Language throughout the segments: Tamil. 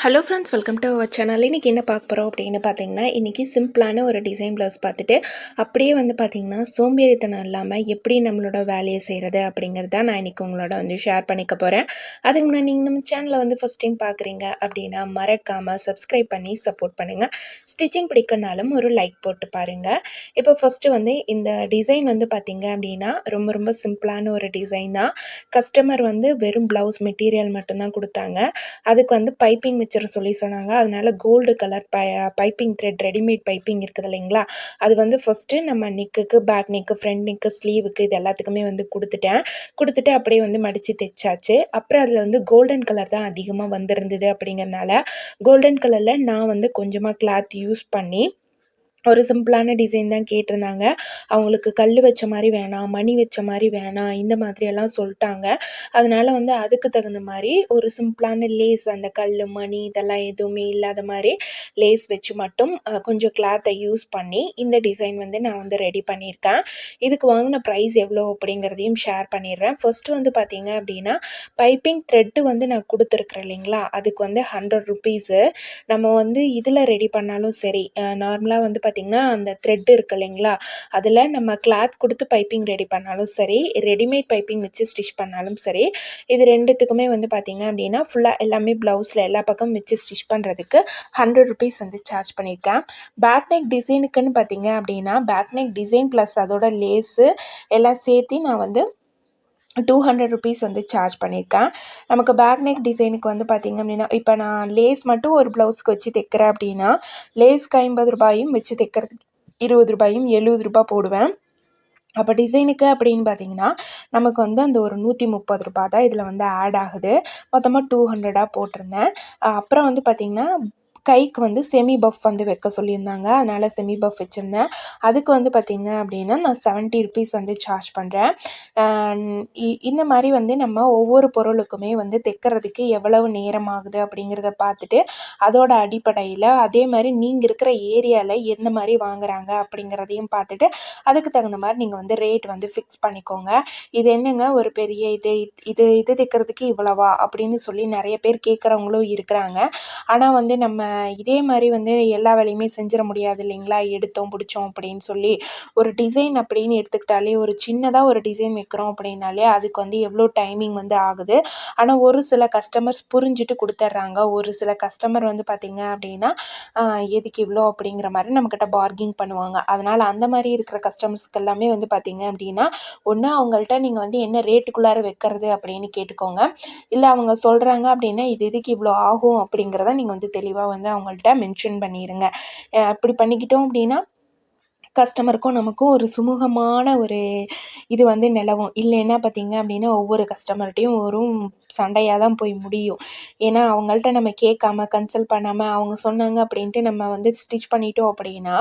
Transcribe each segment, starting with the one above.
Hello friends welcome to our channel இன்றைக்கி என்ன பார்க்க போகிறோம் அப்படின்னு பார்த்தீங்கன்னா இன்றைக்கி சிம்பிளான ஒரு டிசைன் ப்ளவுஸ் பார்த்துட்டு அப்படியே வந்து பார்த்திங்கன்னா சோம்பேறித்தனம் இல்லாமல் எப்படி நம்மளோட வேலையை செய்கிறது அப்படிங்கிறது தான் நான் இன்றைக்கி உங்களோட வந்து ஷேர் பண்ணிக்க போகிறேன் அதுக்கு முன்னாடி நீங்கள் நம்ம சேனலை வந்து ஃபஸ்ட் டைம் பார்க்குறீங்க அப்படின்னா மறக்காமல் சப்ஸ்கிரைப் பண்ணி சப்போர்ட் பண்ணுங்கள் ஸ்டிச்சிங் பிடிக்கனாலும் ஒரு லைக் போட்டு பாருங்கள் இப்போ ஃபஸ்ட்டு வந்து இந்த டிசைன் வந்து பார்த்திங்க அப்படின்னா ரொம்ப ரொம்ப சிம்பிளான ஒரு டிசைன் தான். கஸ்டமர் வந்து வெறும் ப்ளவுஸ் மெட்டீரியல் மட்டும்தான் கொடுத்தாங்க. அதுக்கு வந்து பைப்பிங் வச்சிட சொல்லி சொன்னாங்க. அதனால் கோல்டு கலர் பை பைப்பிங் த்ரெட் ரெடிமேட் பைப்பிங் இருக்குது இல்லைங்களா? அது வந்து ஃபஸ்ட்டு நம்ம நெக்குக்கு பேக் நெக்கு ஃப்ரண்ட் நெக்கு ஸ்லீவுக்கு இது எல்லாத்துக்குமே வந்து கொடுத்துட்டேன். கொடுத்துட்டு அப்படியே வந்து மடித்து தைச்சாச்சு. அப்புறம் அதில் வந்து கோல்டன் கலர் தான் அதிகமாக வந்திருந்தது அப்படிங்கிறனால கோல்டன் கலரில் நான் வந்து கொஞ்சமாக கிளாத் யூஸ் பண்ணி ஒரு சிம்பிளான டிசைன் தான் கேட்டிருந்தாங்க. அவங்களுக்கு கல் வச்ச மாதிரி வேணாம் மணி வச்ச மாதிரி வேணாம் இந்த மாதிரியெல்லாம் சொல்லிட்டாங்க. அதனால் வந்து அதுக்கு தகுந்த மாதிரி ஒரு சிம்பிளான லேஸ் அந்த கல் மணி இதெல்லாம் எதுவுமே இல்லாத மாதிரி லேஸ் வச்சு மட்டும் கொஞ்சம் கிளாத்தை யூஸ் பண்ணி இந்த டிசைன் வந்து நான் வந்து ரெடி பண்ணியிருக்கேன். இதுக்கு வாங்கின ப்ரைஸ் எவ்வளோ அப்படிங்கிறதையும் ஷேர் பண்ணிடுறேன். ஃபஸ்ட்டு வந்து பார்த்திங்க அப்படின்னா பைப்பிங் த்ரெட்டு வந்து நான் கொடுத்துருக்குறேன் இல்லைங்களா? அதுக்கு வந்து ஹண்ட்ரட் ருபீஸு நம்ம வந்து இதில் ரெடி பண்ணாலும் சரி நார்மலாக வந்து பார்த்திங்கன்னா அந்த த்ரெட் இருக்குது இல்லைங்களா? அதில் நம்ம கிளாத் கொடுத்து பைப்பிங் ரெடி பண்ணாலும் சரி ரெடிமேட் பைப்பிங் வச்சு ஸ்டிச் பண்ணாலும் சரி இது ரெண்டுத்துக்குமே வந்து பார்த்திங்க அப்படின்னா ஃபுல்லாக எல்லாமே ப்ளவுஸில் எல்லா பக்கம் வச்சு ஸ்டிச் பண்ணுறதுக்கு ஹண்ட்ரட் ருபீஸ் வந்து சார்ஜ் பண்ணியிருக்கேன் பேக் நெக் டிசைனுக்குன்னு பார்த்திங்க அப்படின்னா பேக் நெக் டிசைன் ப்ளஸ் அதோட லேஸு எல்லாம் சேர்த்து நான் வந்து டூ ஹண்ட்ரட் ருபீஸ் வந்து சார்ஜ் பண்ணியிருக்கேன் நமக்கு பேக் நெக் டிசைனுக்கு வந்து பார்த்திங்க அப்படின்னா இப்போ நான் லேஸ் மட்டும் ஒரு ப்ளவுஸ்க்கு வச்சு தைக்கிறேன் அப்படின்னா லேஸ்க்கு ஐம்பது ரூபாயும் வச்சு தைக்கிறதுக்கு இருபது ரூபாயும் எழுபது ரூபாய் போடுவேன். அப்போ டிசைனுக்கு அப்படின்னு பார்த்தீங்கன்னா நமக்கு வந்து அந்த ஒரு நூற்றி முப்பது ரூபா தான் இதில் வந்து ஆட் ஆகுது. மொத்தமாக டூ ஹண்ட்ரடாக போட்டிருந்தேன். அப்புறம் வந்து பார்த்திங்கன்னா கைக்கு வந்து செமி பஃப் வந்து வைக்க சொல்லியிருந்தாங்க. அதனால் செமி பஃப் வச்சுருந்தேன். அதுக்கு வந்து பார்த்திங்க அப்படின்னா நான் செவன்ட்டி ருபீஸ் வந்து சார்ஜ் பண்ணுறேன் இந்த மாதிரி வந்து நம்ம ஒவ்வொரு பொருளுக்குமே வந்து தைக்கிறதுக்கு எவ்வளவு நேரம் ஆகுது அப்படிங்கிறத பார்த்துட்டு அதோட அடிப்படையில் அதே மாதிரி நீங்கள் இருக்கிற ஏரியாவில் எந்த மாதிரி வாங்குறாங்க அப்படிங்கிறதையும் பார்த்துட்டு அதுக்கு தகுந்த மாதிரி நீங்கள் வந்து ரேட் வந்து ஃபிக்ஸ் பண்ணிக்கோங்க. இது என்னங்க? ஒரு பெரிய இது இது இது தைக்கிறதுக்கு இவ்வளவா? அப்படின்னு சொல்லி நிறைய பேர் கேட்குறவங்களும் இருக்கிறாங்க. ஆனால் வந்து நம்ம இதே மாதிரி வந்து எல்லா வேலையுமே செஞ்சிட முடியாது இல்லைங்களா? எடுத்தோம் பிடிச்சோம் அப்படின்னு சொல்லி ஒரு டிசைன் அப்படின்னு எடுத்துக்கிட்டாலே ஒரு சின்னதாக ஒரு டிசைன் வைக்கிறோம் அப்படின்னாலே அதுக்கு வந்து எவ்வளோ டைமிங் வந்து ஆகுது. ஆனால் ஒரு சில கஸ்டமர்ஸ் புரிஞ்சுட்டு கொடுத்துட்றாங்க. ஒரு சில கஸ்டமர் வந்து பார்த்திங்க அப்படின்னா எதுக்கு இவ்வளோ அப்படிங்கிற மாதிரி நம்மக்கிட்ட பார்கிங் பண்ணுவாங்க. அதனால் அந்த மாதிரி இருக்கிற கஸ்டமர்ஸ்க்கு எல்லாமே வந்து பார்த்திங்க அப்படின்னா ஒன்று அவங்கள்ட்ட நீங்கள் வந்து என்ன ரேட்டுக்குள்ளார வைக்கிறது அப்படின்னு கேட்டுக்கோங்க. இல்லை அவங்க சொல்கிறாங்க அப்படின்னா இது இதுக்கு இவ்வளோ ஆகும் அப்படிங்கிறத நீங்கள் வந்து தெளிவாக வந்து வந்து அவங்கள்ட்ட மென்ஷன் பண்ணிடுங்க அப்படி பண்ணிக்கிட்டோம் அப்படின்னா கஸ்டமருக்கும் நமக்கும் ஒரு சுமூகமான ஒரு இது வந்து நிலவும். இல்லைன்னா பார்த்திங்க அப்படின்னா ஒவ்வொரு கஸ்டமர்கிட்டையும் ஒரு சண்டையாக தான் போய் முடியும். ஏன்னா அவங்கள்ட்ட நம்ம கேட்காம கன்சல்ட் பண்ணாமல் அவங்க சொன்னாங்க அப்படின்ட்டு நம்ம வந்து ஸ்டிச் பண்ணிட்டோம் அப்படின்னா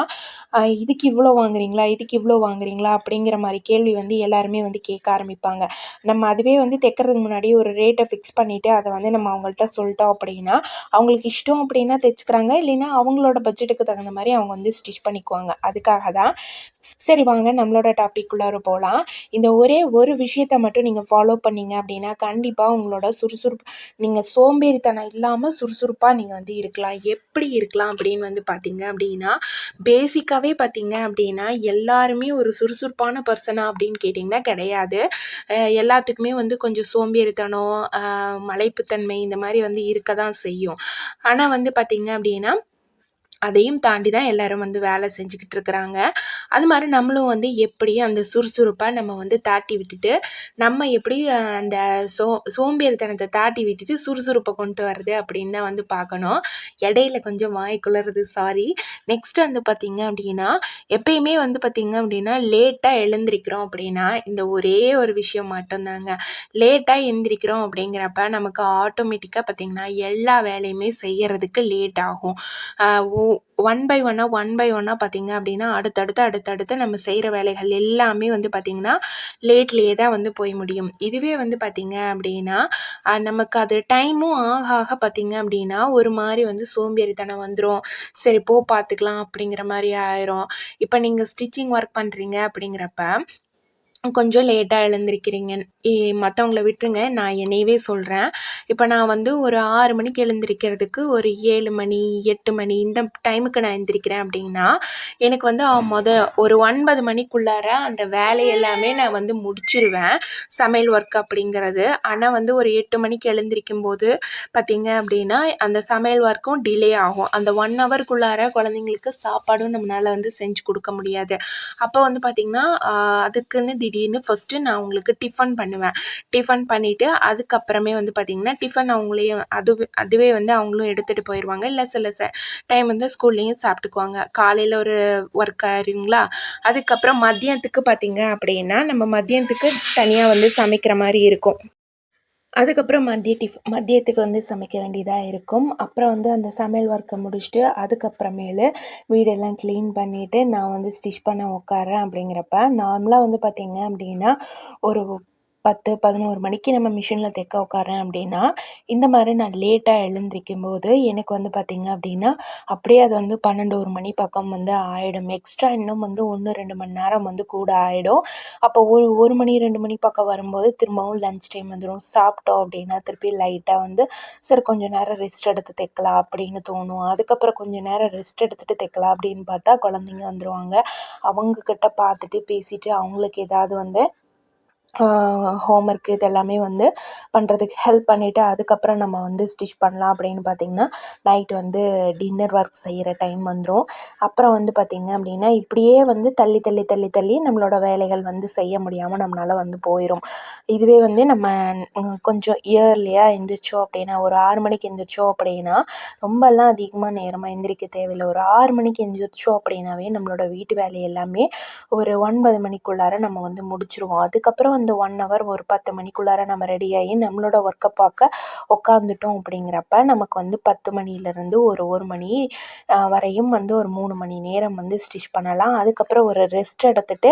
இதுக்கு இவ்வளோ வாங்குறீங்களா? இதுக்கு இவ்வளோ வாங்குறீங்களா? அப்படிங்கிற மாதிரி கேள்வி வந்து எல்லாருமே வந்து கேட்க ஆரம்பிப்பாங்க. நம்ம அதுவே வந்து தைக்கிறதுக்கு முன்னாடி ஒரு ரேட்டை ஃபிக்ஸ் பண்ணிவிட்டு அதை வந்து நம்ம அவங்கள்ட்ட சொல்லிட்டோம் அப்படின்னா அவங்களுக்கு இஷ்டம் அப்படின்னா தைச்சிக்கிறாங்க. இல்லைன்னா அவங்களோட பட்ஜெட்டுக்கு தகுந்த மாதிரி அவங்க வந்து ஸ்டிச் பண்ணிக்குவாங்க. அதுக்காக தான் சரி வாங்க நம்மளோட டாபிக்குள்ளார போகலாம் இந்த ஒரே ஒரு விஷயத்தை மட்டும் நீங்கள் ஃபாலோ பண்ணிங்க அப்படின்னா கண்டிப்பாக உங்களோட சுறுசுறுப்பு நீங்கள் சோம்பேறித்தனம் இல்லாமல் சுறுசுறுப்பாக நீங்கள் வந்து இருக்கலாம். எப்படி இருக்கலாம் அப்படின்னு வந்து பார்த்தீங்க அப்படின்னா பேசிக்காகவே பார்த்தீங்க அப்படின்னா எல்லாருமே ஒரு சுறுசுறுப்பான பர்சனா அப்படின்னு கேட்டிங்கன்னா கிடையாது. எல்லாத்துக்குமே வந்து கொஞ்சம் சோம்பேறித்தனம் மலைப்புத்தன்மை இந்த மாதிரி வந்து இருக்க தான் செய்யும். ஆனால் வந்து பார்த்திங்க அப்படின்னா அதையும் தாண்டி தான் எல்லோரும் வந்து வேலை செஞ்சுக்கிட்டு இருக்கிறாங்க. அது மாதிரி நம்மளும் வந்து எப்படி அந்த சுறுசுறுப்பாக நம்ம வந்து தாட்டி விட்டுட்டு நம்ம எப்படி அந்த சோ சோம்பேறித்தனத்தை தாட்டி விட்டுட்டு சுறுசுறுப்பை கொண்டு வர்றது அப்படின்னு தான் வந்து பார்க்கணும். இடையில கொஞ்சம் வாய் குளறது சாரி நெக்ஸ்ட் வந்து பார்த்திங்க அப்படின்னா எப்பயுமே வந்து பார்த்திங்க அப்படின்னா லேட்டாக எழுந்திருக்கிறோம் அப்படின்னா இந்த ஒரே ஒரு விஷயம் மட்டும்தாங்க. லேட்டாக எழுந்திரிக்கிறோம் அப்படிங்கிறப்ப நமக்கு ஆட்டோமேட்டிக்காக பார்த்திங்கன்னா எல்லா வேலையுமே செய்கிறதுக்கு லேட் ஆகும். ஒன் பை ஒன்னாக ஒன் பை ஒன்னாக பார்த்திங்க அப்படின்னா அடுத்தடுத்து அடுத்தடுத்து நம்ம செய்கிற வேலைகள் எல்லாமே வந்து பார்த்திங்கன்னா லேட்லேயே தான் வந்து போய் முடியும். இதுவே வந்து பார்த்திங்க அப்படின்னா நமக்கு அது டைமும் ஆக ஆக பார்த்திங்க அப்படின்னா ஒரு மாதிரி வந்து சோம்பேறித்தனம் வந்துடும் சரி போ பார்த்துக்கலாம் அப்படிங்கிற மாதிரி ஆயிரும். இப்போ நீங்கள் ஸ்டிச்சிங் ஒர்க் பண்ணுறீங்க அப்படிங்கிறப்ப கொஞ்சம் லேட்டாக எழுந்திருக்கிறீங்க. மற்றவங்கள விட்டுருங்க. நான் என்னையவே சொல்கிறேன் இப்போ நான் வந்து ஒரு ஆறு மணிக்கு எழுந்திரிக்கிறதுக்கு ஒரு ஏழு மணி எட்டு மணி இந்த டைமுக்கு நான் எழுந்திருக்கிறேன் அப்படின்னா எனக்கு வந்து மொத ஒரு ஒன்பது மணிக்குள்ளார அந்த வேலை எல்லாமே நான் வந்து முடிச்சிருவேன். சமையல் ஒர்க் அப்படிங்கிறது. ஆனால் வந்து ஒரு எட்டு மணிக்கு எழுந்திரிக்கும் போது பார்த்திங்க அப்படின்னா அந்த சமையல் ஒர்க்கும் டிலே ஆகும். அந்த ஒன் ஹவருக்குள்ளார குழந்தைங்களுக்கு சாப்பாடும் நம்மளால் வந்து செஞ்சு கொடுக்க முடியாது. அப்போ வந்து பார்த்திங்கன்னா அதுக்குன்னு திடீர்னு ஃபஸ்ட்டு நான் அவங்களுக்கு டிஃபன் பண்ணுவேன். டிஃபன் பண்ணிவிட்டு அதுக்கப்புறமே வந்து பார்த்திங்கன்னா டிஃபன் அவங்களே அதுவே அதுவே வந்து அவங்களும் எடுத்துகிட்டு போயிடுவாங்க இல்லை சில ச டைம் வந்து ஸ்கூல்லேயும் சாப்பிட்டுக்குவாங்க. காலையில் ஒரு ஒர்க் ஆயிருங்களா? அதுக்கப்புறம் மதியத்துக்கு பார்த்திங்க அப்படின்னா நம்ம மதியத்துக்கு தனியாக வந்து சமைக்கிற மாதிரி இருக்கும். அதுக்கப்புறம் மதிய டிஃப் மதியத்துக்கு வந்து சமைக்க வேண்டியதாக இருக்கும். அப்புறம் வந்து அந்த சமையல் ஒர்க்கை முடிச்சுட்டு அதுக்கப்புறமேலு வீடெல்லாம் க்ளீன் பண்ணிவிட்டு நான் வந்து ஸ்டிச் பண்ண உட்கார்றேன் அப்படிங்கிறப்ப. நார்மலாக வந்து பார்த்திங்க அப்படின்னா ஒரு பத்து பதினோரு மணிக்கு நம்ம மிஷினில் தைக்க உட்கார்றேன் அப்படின்னா இந்த மாதிரி நான் லேட்டாக எழுந்திரிக்கும் போது எனக்கு வந்து பார்த்திங்க அப்படின்னா அப்படியே அது வந்து பன்னெண்டு ஒரு மணி பக்கம் வந்து ஆகிடும் எக்ஸ்ட்ரா இன்னும் வந்து ஒன்று ரெண்டு மணி நேரம் வந்து கூட ஆகிடும் அப்போ ஒரு ஒரு மணி ரெண்டு மணி பக்கம் வரும்போது திரும்பவும் லன்ச் டைம் வந்துடும் சாப்பிட்டோம் அப்படின்னா திருப்பி லைட்டாக வந்து சரி கொஞ்சம் நேரம் ரெஸ்ட் எடுத்து தைக்கலாம் அப்படின்னு தோணும். அதுக்கப்புறம் கொஞ்சம் நேரம் ரெஸ்ட் எடுத்துகிட்டு தைக்கலாம் அப்படின்னு பார்த்தா குழந்தைங்க வந்துடுவாங்க அவங்கக்கிட்ட பார்த்துட்டு பேசிவிட்டு அவங்களுக்கு ஏதாவது வந்து ஹோம் ஒர்க்கு இது எல்லாமே வந்து பண்ணுறதுக்கு ஹெல்ப் பண்ணிவிட்டு அதுக்கப்புறம் நம்ம வந்து ஸ்டிச் பண்ணலாம் அப்படின்னு பார்த்திங்கன்னா நைட் வந்து டின்னர் ஒர்க் செய்கிற டைம் வந்துடும் அப்புறம் வந்து பார்த்திங்க அப்படின்னா இப்படியே வந்து தள்ளி தள்ளி தள்ளி தள்ளி நம்மளோட வேலைகள் வந்து செய்ய முடியாமல் நம்மளால் வந்து போயிடும் இதுவே வந்து நம்ம கொஞ்சம் இயர்லியாக எழுந்திரிச்சோம் அப்படின்னா ஒரு ஆறு மணிக்கு எழுந்திரிச்சோம் அப்படின்னா ரொம்பலாம் அதிகமாக நேரமாக எந்திரிக்க தேவையில்லை. ஒரு ஆறு மணிக்கு எழுந்திரிச்சோம் அப்படின்னாவே நம்மளோட வீட்டு வேலை எல்லாமே ஒரு ஒன்பது மணிக்குள்ளார நம்ம வந்து முடிச்சிடுவோம் அதுக்கப்புறம் அந்த ஒன் ஹவர் ஒரு பத்து மணிக்குள்ளார நம்ம ரெடியாகி நம்மளோட ஒர்க்கை பார்க்க உட்காந்துட்டோம் அப்படிங்கிறப்ப நமக்கு வந்து பத்து மணிலேருந்து ஒரு ஒரு மணி வரையும் வந்து ஒரு மூணு மணி நேரம் வந்து ஸ்டிச் பண்ணலாம். அதுக்கப்புறம் ஒரு ரெஸ்ட் எடுத்துகிட்டு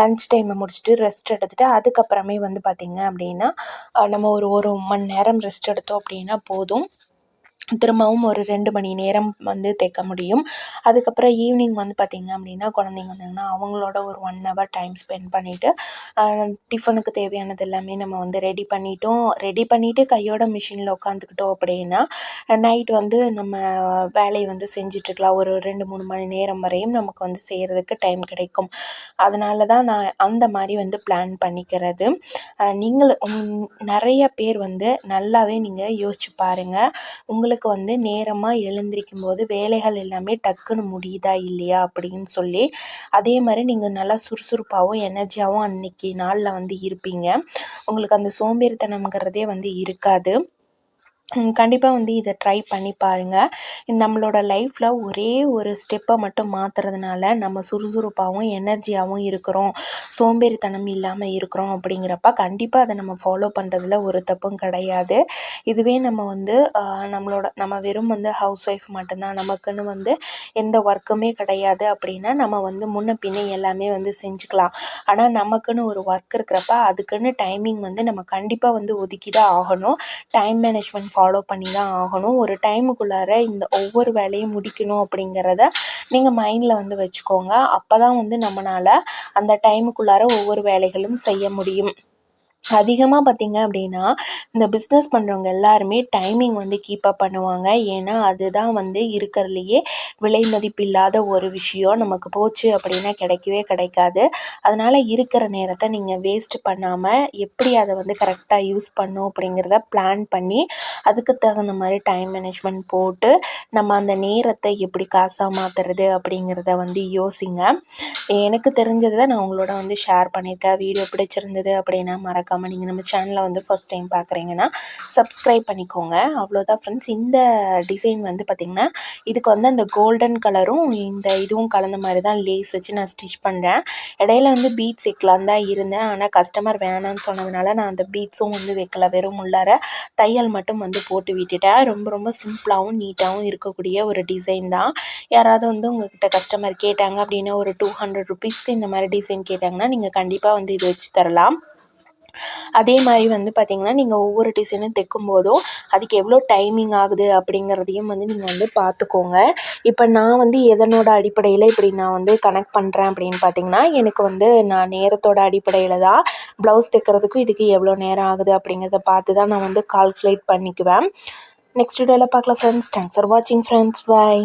லன்ச் டைமை முடிச்சுட்டு ரெஸ்ட் எடுத்துகிட்டு அதுக்கப்புறமே வந்து பார்த்திங்க அப்படின்னா நம்ம ஒரு ஒரு மணி நேரம் ரெஸ்ட் எடுத்தோம் அப்படின்னா போதும். திரும்பவும் ஒரு ரெண்டு மணி நேரம் வந்து தைக்க முடியும். அதுக்கப்புறம் ஈவினிங் வந்து பார்த்திங்க அப்படின்னா குழந்தைங்க வந்தாங்கன்னா அவங்களோட ஒரு ஒன் ஹவர் டைம் ஸ்பெண்ட் பண்ணிவிட்டு டிஃபனுக்கு தேவையானது எல்லாமே நம்ம வந்து ரெடி பண்ணிட்டோம். ரெடி பண்ணிவிட்டு கையோட மிஷினில் உட்காந்துக்கிட்டோம் அப்படின்னா நைட் வந்து நம்ம வேலையை வந்து செஞ்சிட்ருக்கலாம். ஒரு ரெண்டு மூணு மணி நேரம் வரையும் நமக்கு வந்து செய்கிறதுக்கு டைம் கிடைக்கும். அதனால தான் நான் அந்த மாதிரி வந்து பிளான் பண்ணிக்கிறது. நீங்கள் நிறைய பேர் வந்து நல்லாவே நீங்கள் யோசிச்சு பாருங்கள் உங்களுக்கு உங்களுக்கு வந்து நேரமாக எழுந்திரிக்கும் போது வேலைகள் எல்லாமே டக்குன்னு முடியுதா இல்லையா அப்படின்னு சொல்லி அதே மாதிரி நீங்கள் நல்லா சுறுசுறுப்பாகவும் எனர்ஜியாகவும் அன்றைக்கி நாளில் வந்து இருப்பீங்க. உங்களுக்கு அந்த சோம்பேறித்தனம்ங்கிறதே வந்து இருக்காது. கண்டிப்பாக வந்து இதை ட்ரை பண்ணி பாருங்கள் நம்மளோட லைஃப்பில் ஒரே ஒரு ஸ்டெப்பை மட்டும் மாற்றுறதுனால நம்ம சுறுசுறுப்பாகவும் எனர்ஜியாகவும் இருக்கிறோம். சோம்பேறித்தனம் இல்லாமல் இருக்கிறோம் அப்படிங்கிறப்ப கண்டிப்பாக அதை நம்ம ஃபாலோ பண்ணுறதுல ஒரு தப்பும் கிடையாது. இதுவே நம்ம வந்து நம்மளோட நம்ம வெறும் வந்து ஹவுஸ் ஒய்ஃப் மட்டும்தான். நமக்குன்னு வந்து எந்த ஒர்க்குமே கிடையாது அப்படின்னா நம்ம வந்து முன்ன பின்னே எல்லாமே வந்து செஞ்சுக்கலாம். ஆனால் நமக்குன்னு ஒரு ஒர்க் இருக்கிறப்ப அதுக்குன்னு டைமிங் வந்து நம்ம கண்டிப்பாக வந்து ஒதுக்கி தான் ஆகணும். டைம் மேனேஜ்மெண்ட் ஃபாலோ ஃபாலோ பண்ணி தான் ஆகணும். ஒரு டைமுக்குள்ளார இந்த ஒவ்வொரு வேலையும் முடிக்கணும் அப்படிங்கிறத நீங்கள் மைண்டில் வந்து வச்சுக்கோங்க. அப்போ தான் வந்து நம்மளால் அந்த டைமுக்குள்ளார ஒவ்வொரு வேலைகளும் செய்ய முடியும். அதிகமாக பார்த்திங்க அப்படின்னா இந்த பிஸ்னஸ் பண்ணுறவங்க எல்லாருமே டைமிங் வந்து கீப் அப் பண்ணுவாங்க. ஏன்னா அதுதான் வந்து இருக்கிறதுலையே விலை மதிப்பில்லாத ஒரு விஷயம் நமக்கு போச்சு அப்படின்னா கிடைக்கவே கிடைக்காது. அதனால் இருக்கிற நேரத்தை நீங்கள் வேஸ்ட் பண்ணாமல் எப்படி அதை வந்து கரெக்டாக யூஸ் பண்ணும் அப்படிங்கிறத பிளான் பண்ணி அதுக்கு தகுந்த மாதிரி டைம் மேனேஜ்மெண்ட் போட்டு நம்ம அந்த நேரத்தை எப்படி காசாக மாற்றுறது அப்படிங்கிறத வந்து யோசிங்க. எனக்கு தெரிஞ்சதை நான் உங்களோட வந்து ஷேர் பண்ணியிருக்கேன். வீடியோ பிடிச்சிருந்தது அப்படின்னா மறக்க மறக்காமல் நீங்கள் நம்ம சேனலை வந்து ஃபஸ்ட் டைம் பார்க்குறீங்கன்னா சப்ஸ்கிரைப் பண்ணிக்கோங்க. அவ்வளோதான் ஃப்ரெண்ட்ஸ் இந்த டிசைன் வந்து பார்த்திங்கன்னா இதுக்கு வந்து அந்த கோல்டன் கலரும் இந்த இதுவும் கலந்த மாதிரி தான் லேஸ் வச்சு நான் ஸ்டிச் பண்ணுறேன் இடையில வந்து பீட்ஸ் வைக்கலாம் தான் இருந்தேன். ஆனால் கஸ்டமர் வேணான்னு சொன்னதுனால நான் அந்த பீட்ஸும் வந்து வைக்கல. வெறும் உள்ளார தையல் மட்டும் வந்து போட்டு விட்டுட்டேன். ரொம்ப ரொம்ப சிம்பிளாகவும் நீட்டாகவும் இருக்கக்கூடிய ஒரு டிசைன் தான். யாராவது வந்து உங்ககிட்ட கஸ்டமர் கேட்டாங்க அப்படின்னா ஒரு டூ ஹண்ட்ரட் ருபீஸ்க்கு இந்த மாதிரி டிசைன் கேட்டாங்கன்னா நீங்கள் கண்டிப்பாக வந்து இது வச்சு தரலாம். அதே மாதிரி வந்து பார்த்திங்கன்னா நீங்கள் ஒவ்வொரு டிசைனும் தைக்கும் போதும் அதுக்கு எவ்வளோ டைமிங் ஆகுது அப்படிங்கிறதையும் வந்து நீங்கள் வந்து பார்த்துக்கோங்க இப்போ நான் வந்து எதனோட அடிப்படையில் இப்படி நான் வந்து கனெக்ட் பண்ணுறேன் அப்படின்னு பார்த்தீங்கன்னா எனக்கு வந்து நான் நேரத்தோட அடிப்படையில் தான் ப்ளவுஸ் தைக்கிறதுக்கும் இதுக்கு எவ்வளோ நேரம் ஆகுது அப்படிங்கிறத பார்த்து தான் நான் வந்து கால்குலேட் பண்ணிக்குவேன். நெக்ஸ்ட் வீடியோவில் பார்க்கலாம் ஃப்ரெண்ட்ஸ் தேங்க்ஸ் ஃபார் வாட்சிங் ஃப்ரெண்ட்ஸ் பாய்